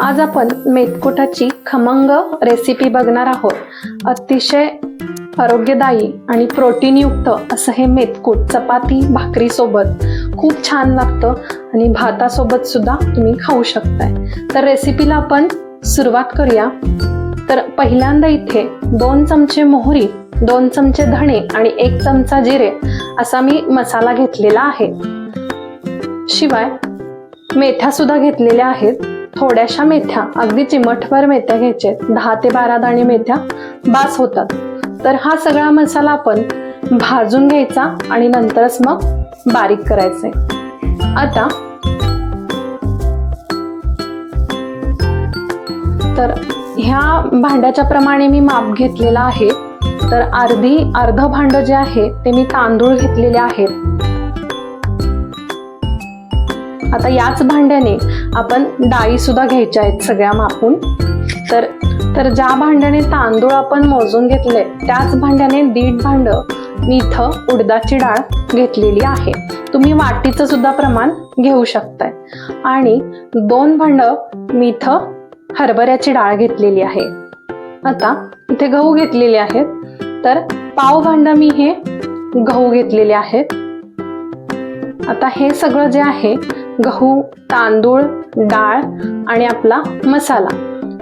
आज आपण मेथकुटाची खमंग रेसिपी बघणार आहोत. अतिशय आरोग्यदायी आणि प्रोटीनयुक्त असं हे मेथकूट चपाती भाकरीसोबत खूप छान लागतं आणि भातासोबत सुद्धा तुम्ही खाऊ शकताय. तर रेसिपीला आपण सुरुवात करूया. तर पहिल्यांदा इथे दोन चमचे मोहरी दोन चमचे धणे आणि एक चमचा जिरे असा मी मसाला घेतलेला आहे. शिवाय मेथ्या सुद्धा घेतलेल्या आहेत. थोड्याशा मेथ्या अगदी चिमटभर मेथ्या घ्यायच्या दहा ते बारा दाणे मेथ्या बास होतात. तर हा सगळा मसाला आपण भाजून घ्यायचा आणि नंतरच मग बारीक करायचे. आता तर ह्या भांड्याच्या प्रमाणे मी माप घेतलेला आहे. तर अर्धी अर्ध भांड जे आहे ते मी तांदूळ घेतलेले आहेत. आता याच भांड्याने आपण डाळी सुद्धा घ्यायच्या आहेत सगळ्या मापून. तर तर ज्या भांड्याने तांदूळ आपण मोजून घेतले त्याच भांड्याने दीड भांड मी इथं उडदाची डाळ घेतलेली आहे. तुम्ही वाटीचं सुद्धा प्रमाण घेऊ शकताय. आणि दोन भांड मी इथं हरभऱ्याची डाळ घेतलेली आहे. आता इथे गहू घेतलेले आहेत. तर पाव भांड मी हे गहू घेतलेले आहेत. आता हे सगळं जे आहे गहू तांदूळ डाळ आणि आपला मसाला.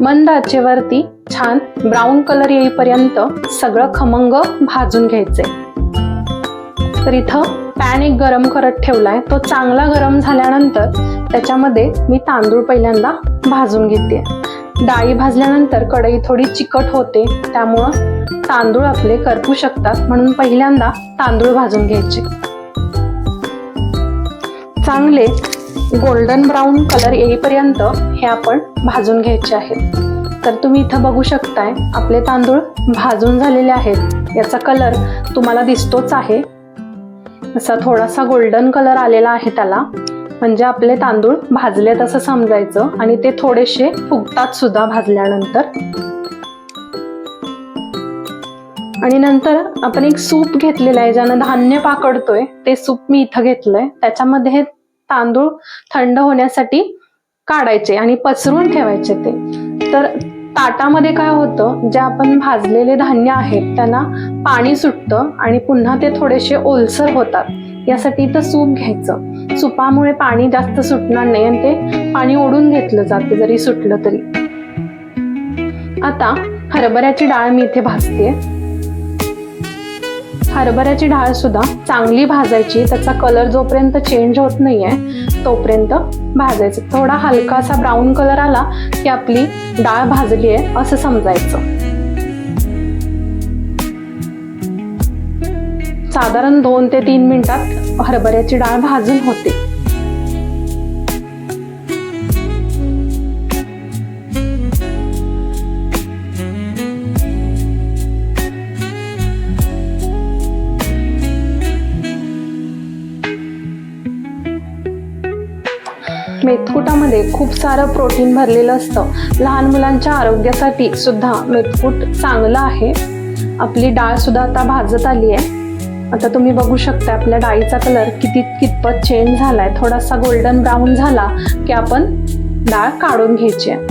मंद आचेवरती छान ब्राऊन कलर येईपर्यंत सगळं खमंग भाजून घ्यायचे. तर इथं पॅन एक गरम करत ठेवलाय. तो चांगला गरम झाल्यानंतर त्याच्यामध्ये मी तांदूळ पहिल्यांदा भाजून घेते. डाळी भाजल्यानंतर कढई थोडी चिकट होते त्यामुळं तांदूळ आपले करपू शकतात म्हणून पहिल्यांदा तांदूळ भाजून घ्यायचे. चांगले गोल्डन ब्राऊन कलर येईपर्यंत हे आपण भाजून घ्यायचे आहेत. तर तुम्ही इथं बघू शकताय आपले तांदूळ भाजून झालेले आहेत. याचा कलर तुम्हाला दिसतोच आहे. असा थोडासा गोल्डन कलर आलेला आहे त्याला. म्हणजे आपले तांदूळ भाजलेत असं समजायचं आणि ते थोडेसे फुगतात सुद्धा भाजल्यानंतर. आणि नंतर आपण एक सूप घेतलेलं आहे ज्यानं धान्य पाकडतोय ते सूप मी इथं घेतलंय. त्याच्यामध्ये तांदूळ थंड होण्यासाठी काढायचे आणि पसरून ठेवायचे ते. तर ताटामध्ये काय होतं जे आपण भाजलेले धान्य आहेत त्यांना पाणी सुटतं आणि पुन्हा ते थोडेसे ओलसर होतात. यासाठी तर सूप घ्यायचं. सुपामुळे पाणी जास्त सुटणार नाही आणि ते पाणी ओढून घेतलं जातं जरी सुटलं तरी. आता हरभऱ्याची डाळ मी इथे भाजते हरभऱ्याची डाळ सुद्धा चांगली भाजायची त्याचा कलर जोपर्यंत चेंज होत नाहीये तोपर्यंत भाजायचं. थोडा हलकासा ब्राऊन कलर आला की आपली डाळ भाजली आहे असं समजायचं. साधारण दोन ते तीन मिनिटात हरभऱ्याची डाळ भाजून होते. मेथकुटामध्ये खूप सारं प्रोटीन भरलेलं असतं. लहान मुलांच्या आरोग्यासाठी सुद्धा मेथकूट चांगलं आहे. आपली डाळ सुद्धा आता भाजत आली आहे. आता तुम्ही बघू शकता आपल्या डाळीचा कलर किती कितपत चेंज झालाय. थोडासा गोल्डन ब्राऊन झाला की आपण डाळ काढून घ्यायची आहे.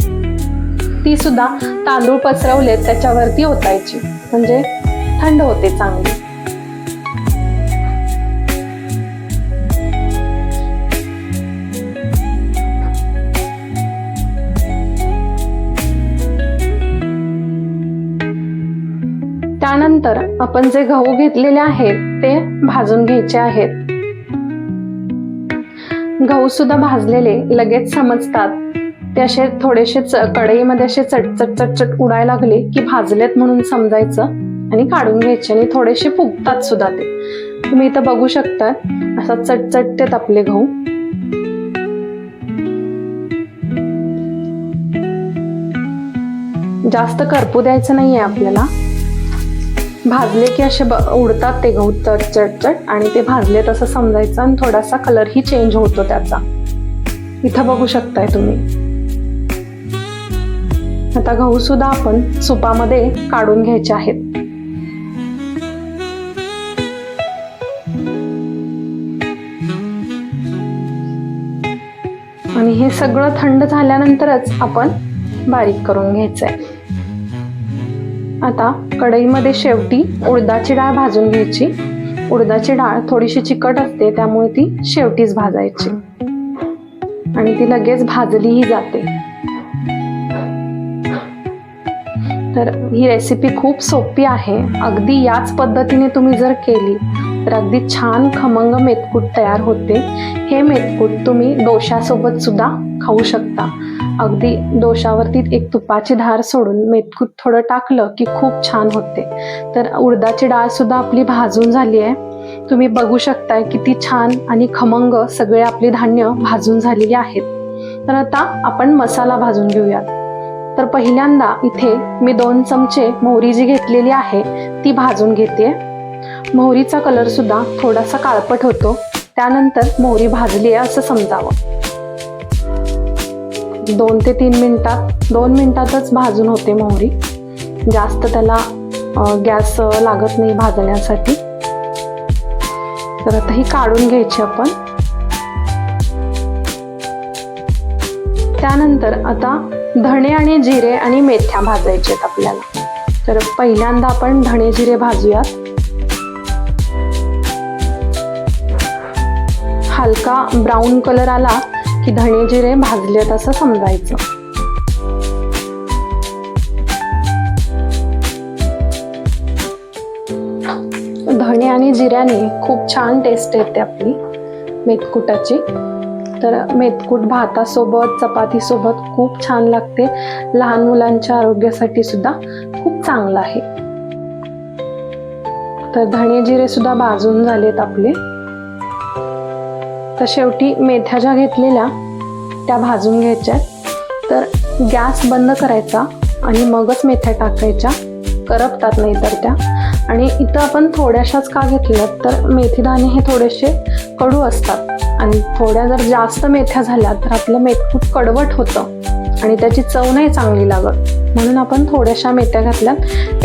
ती सुद्धा तांदूळ पसरवले त्याच्यावरती ओतायची. म्हणजे थंड होते चांगली. त्यानंतर आपण जे गहू घेतलेले आहेत ते भाजून घ्यायचे आहेत. गहू सुद्धा भाजलेले लगेच समजतात. ते असे थोडेसे कढईमध्ये असे चटचट चटचट उडायला लागले की भाजलेत म्हणून समजायचं आणि काढून घ्यायचे आणि थोडेसे फुगतात सुद्धा ते. तुम्ही इथं बघू शकता असा चटचटतेत आपले गहू. जास्त करपू द्यायचं नाहीये आपल्याला. भाजले की असे ब- उडतात ते गहू चट आणि ते भाजले तसं समजायचं आणि थोडासा कलरही चेंज होतो त्याचा. इथं बघू शकताय तुम्ही. आता गहू सुद्धा आपण सुपामध्ये काढून घ्यायचे आहेत. आणि हे सगळं थंड झाल्यानंतरच आपण बारीक करून घ्यायचंय. आता कढईमध्ये शेवटी उडदाची डाळ भाजून घ्यायची. उडदाची डाळ थोडीशी चिकट असते त्यामुळे ती शेवटीच भाजायची. आणि ती लगेच भाजलीही जाते. तर ही रेसिपी खूप सोपी आहे. अगदी याच पद्धतीने तुम्ही जर केली तर अगदी छान खमंग मेथकूट तयार होते. हे मेथकूट तुम्ही डोशासोबत सुद्धा खाऊ शकता. अगदी डोशावरती एक तुपाची धार सोडून मेथकूट थोडं टाकलं की खूप छान होते. तर उडदाची डाळ सुद्धा आपली भाजून झाली आहे. तुम्ही बघू शकताय किती छान आणि खमंग सगळे आपली धान्य भाजून झालेली आहेत. तर आता आपण मसाला भाजून घेऊयात. तर पहिल्यांदा इथे मी दोन चमचे मोहरी जी घेतलेली आहे ती भाजून घेते. मोहरीचा कलर सुद्धा थोडासा काळपट होतो. त्यानंतर मोहरी भाजली आहे असं समजावं. दोन ते तीन मिनटात दोन मिनटातच भाजून होते मोहरी. जास्त त्याला गॅस लागत नाही भाजण्यासाठी. तर आता ही काढून घ्यायची आपण. त्यानंतर आता धणे आणि जिरे आणि मेथ्या भाजायचे आहेत आपल्याला. तर पहिल्यांदा आपण धणे जिरे भाजूयात. हलका ब्राऊन कलर आला की धणे जिरे भाजलेत असं समजायचं. धणे आणि जिऱ्याने खूप छान टेस्ट येते आपली मेथकुटाची. तर मेथकूट भातासोबत चपातीसोबत खूप छान लागते. लहान मुलांच्या आरोग्यासाठी सुद्धा खूप चांगलं आहे. तर धणे जिरे सुद्धा भाजून झालेत आपले. तर शेवटी मेथ्या ज्या घेतलेल्या त्या भाजून घ्यायच्या तर गॅस बंद करायचा आणि मगच मेथ्या टाकायच्या. करपतात नाही तर त्या. आणि इथं आपण थोड्याशाच का घेतल्या तर मेथीदाणे हे थोडेसे कडू असतात. आणि थोड्या जर जास्त मेथ्या झाल्या तर आपलं मेथकूट कडवट होतं. आणि त्याची चव नाही चांगली लागत. म्हणून आपण थोड्याशा मेथ्या घातल्यात.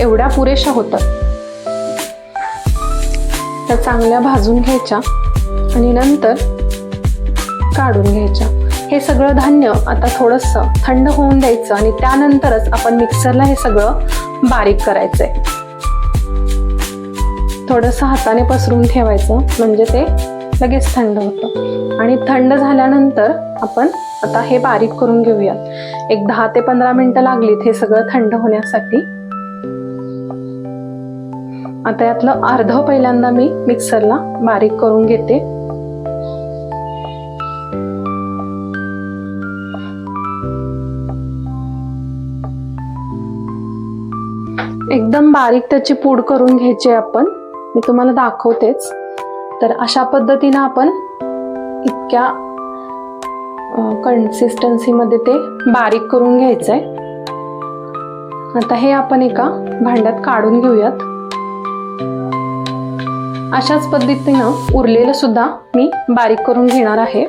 एवढ्या पुरेशा होतात. त्या चांगल्या भाजून घ्यायच्या. आणि नंतर काढून घ्यायच्या. हे सगळं धान्य आता थोडंसं थंड होऊन द्यायचं आणि त्यानंतरच आपण मिक्सरला हे सगळं बारीक करायचंय. थोडंसं हाताने पसरून ठेवायचं म्हणजे ते लगेच थंड होतं. आणि थंड झाल्यानंतर आपण आता हे बारीक करून घेऊयात. एक दहा ते पंधरा मिनिटं लागलीत हे सगळं थंड होण्यासाठी. आता यातलं अर्ध पहिल्यांदा मी मिक्सरला बारीक करून घेते. एकदम बारीक त्याची पूड करून घ्यायची आपण. मी तुम्हाला दाखवतेच. तर अशा पद्धतीनं आपण इतक्या कन्सिस्टन्सीमध्ये ते बारीक करून घ्यायचं आहे आता हे आपण एका भांड्यात काढून घेऊयात. अशाच पद्धतीनं उरलेलं सुद्धा मी बारीक करून घेणार आहे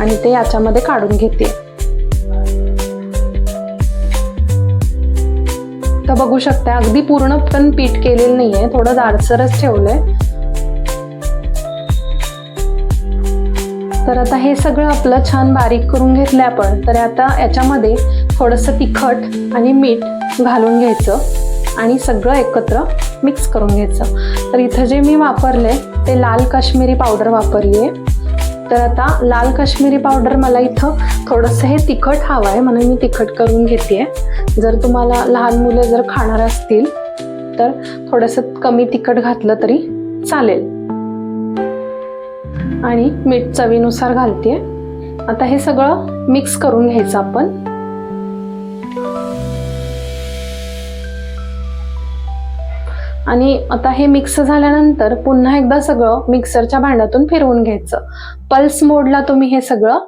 आणि ते याच्यामध्ये काढून घेते. इथं बघू शकता अगदी पूर्ण पण पीठ केलेलं नाहीये थोडं जाडसरच ठेवलंय. तर आता हे सगळं आपलं छान बारीक करून घेतलंय आपण तर आता याच्यामध्ये थोडंसं तिखट आणि मीठ घालून घ्यायचं आणि सगळं एकत्र मिक्स करून घ्यायचं. तर इथं जे मी वापरले ते लाल काश्मीरी पावडर वापरली आहे तर आता लाल काश्मीरी पावडर मला इथं थोडंसं हे तिखट हवं आहे म्हणून मी तिखट करून घेते जर तुम्हाला लहान मुलं जर खाणार असतील तर थोडंसं कमी तिखट घातलं तरी चालेल. आणि मीठ चवीनुसार घालते आता हे सगळं मिक्स करून घ्यायचं आपण. आणि आता हे मिक्स झाल्यानंतर पुन्हा एकदा सगळं मिक्सरच्या भांड्यातून फिरवून घ्यायचं. पल्स मोडला तुम्ही हे सगळं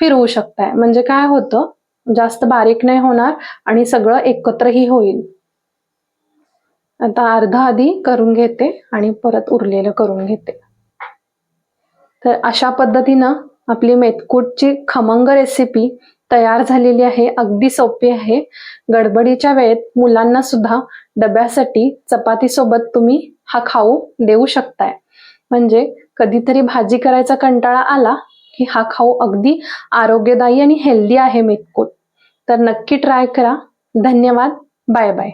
फिरवू शकताय. म्हणजे काय होतं? जास्त बारीक नाही होणार आणि सगळं एकत्रही होईल. आता अर्धा आधी करून घेते आणि परत उरलेलं करून घेते. तर अशा पद्धतीनं आपली मेथकूटची खमंग रेसिपी तयार झालेली आहे अगदी सोपी आहे. गडबडीच्या वेळेत मुलांना सुद्धा डब्यासाठी चपाती सोबत तुम्ही हा खाऊ देऊ शकताय. म्हणजे कधीतरी भाजी करायचा कंटाळा आला की हा खाऊ अगदी आरोग्यदायी आणि हेल्दी आहे मेथकूट तर नक्की ट्राय करा. धन्यवाद. Bye bye